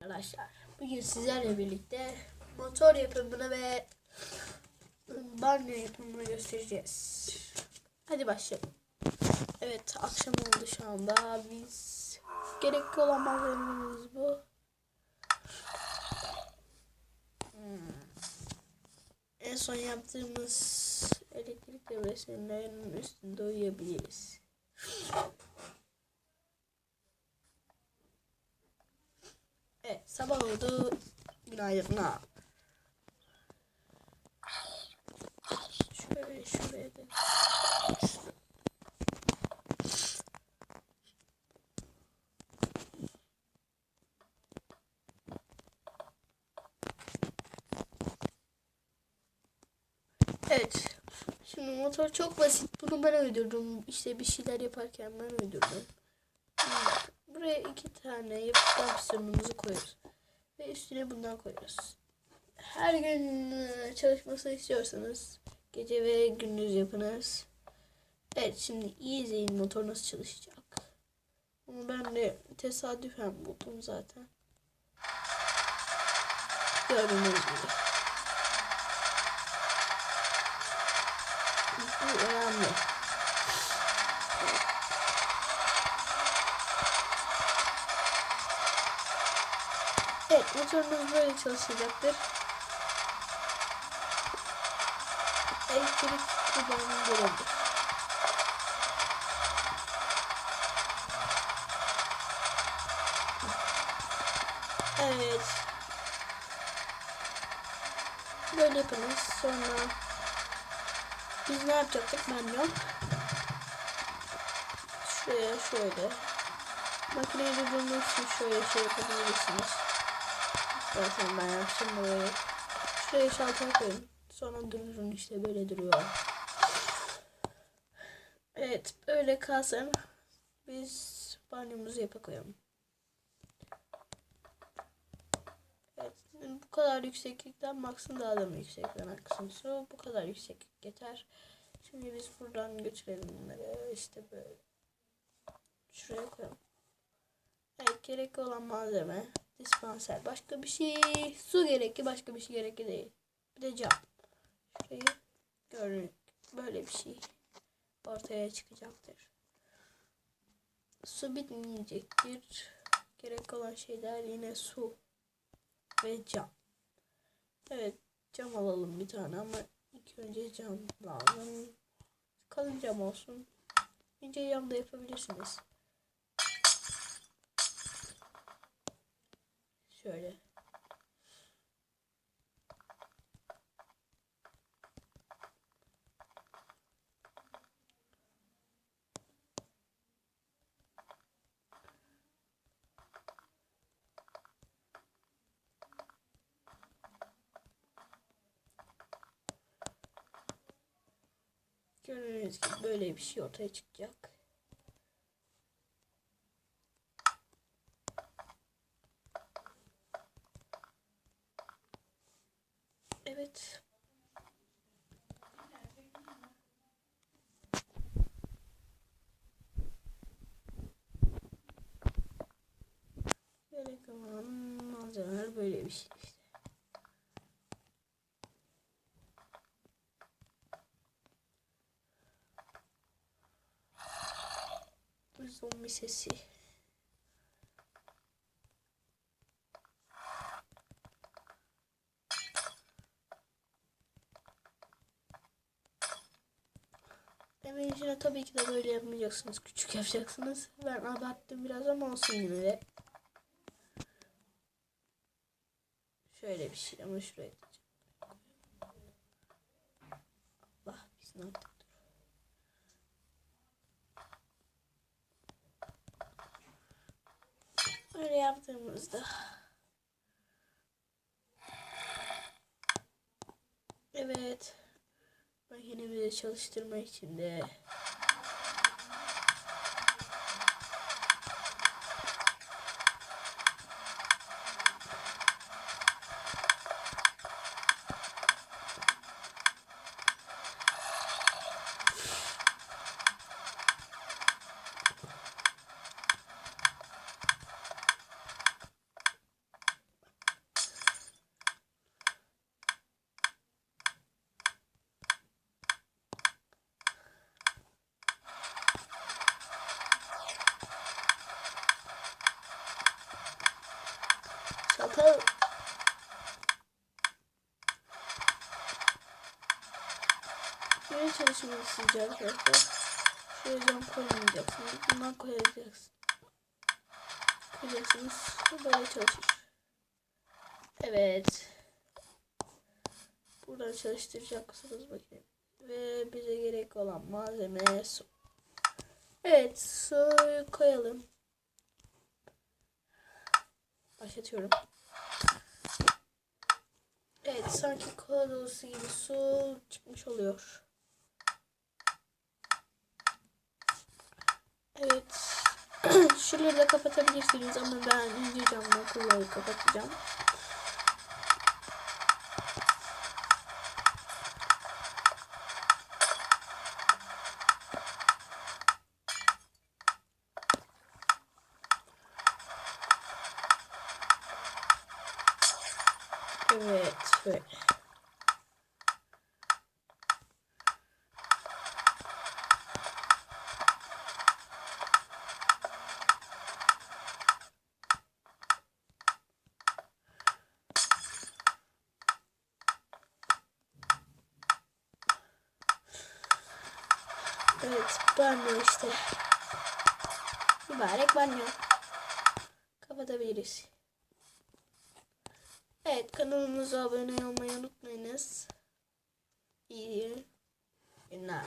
Arkadaşlar bugün sizlerle birlikte motor yapımını ve banyo yapımını göstereceğiz. Hadi başlayalım. Evet akşam oldu şu anda. Biz gerekli olan malzemelerimiz bu. Hmm. En son yaptığımız elektrik devresinin üstünde uyuyabiliriz. Evet sabah oldu. Günaydınlar. Şöyle şuraya da. Evet. Şimdi motor çok basit. Bunu ben uydurdum. İşte bir şeyler yaparken ben. Hmm, Buraya iki tane yapışkan pistonumuzu koyuyoruz. Ve üstüne bundan koyuyoruz. Her gün e, çalışmasını istiyorsanız gece ve gündüz yapınız. Evet şimdi iyi izleyin motor nasıl çalışacak. Bunu ben de tesadüfen buldum zaten. Gördüğünüz gibi. Bu önemli. Motorumuz böyle çalışacaktır. Elektrik kullanımı görebilir. Evet. Böyle yapınız. Sonra biz ne yapacaktık ben bilmiyorum. Şuraya şöyle. Makineyi durdurmak için şöyle şey yapabilirsiniz. Zaten ben yaptım burayı. Şuraya şalter. Sonra dururun işte böyle duruyor. Evet böyle kalsın. Biz banyomuzu yapa koyalım. Evet bu kadar yükseklikten maksın daha da mı yüksekten aksın su. Bu kadar yükseklik yeter. Şimdi biz buradan götürelim bunları. işte böyle. Şuraya koyalım. Evet gerekli olan malzeme dispanser. Başka bir şey su gerekli başka bir şey gerekli değil. Bir de cam. Şurayı gördük. Böyle bir şey ortaya çıkacaktır. Su bitmeyecektir. Gerek olan şeyler yine su ve cam. Evet cam alalım bir tane ama ilk önce cam lazım. Kalın cam olsun. İnce cam da yapabilirsiniz. Şöyle. Gördüğünüz gibi böyle bir şey ortaya çıkacak. Evet. Gerek olan malzemeler böyle bir şey işte. Zombi sesi. Evin içine tabii ki de böyle yapmayacaksınız. Küçük yapacaksınız. Ben abarttım biraz ama olsun yine de. Şöyle bir şey ama şuraya da- Allah biz ne yaptık? Öyle yaptığımızda Evet makinemizi çalıştırmak için de boşaltalım. Böyle çalışmanız sizce arkadaşlar. Şöyle cam koymayacaksınız. Bundan koyacaksınız. Koyacaksınız. Böyle çalışır. Evet. Buradan çalıştıracaksınız bakayım. Ve bize gerek olan malzeme su. Evet suyu koyalım. Başlatıyorum. Evet sanki kola dolusu gibi su çıkmış oluyor. Evet. Şuraları da kapatabilirsiniz ama ben ince camla kulları kapatacağım. Evet, Evet, banyo işte. Mübarek banyo. Kapatabiliriz. Evet, kanalımıza abone olmayı unutmayınız. İyi günler.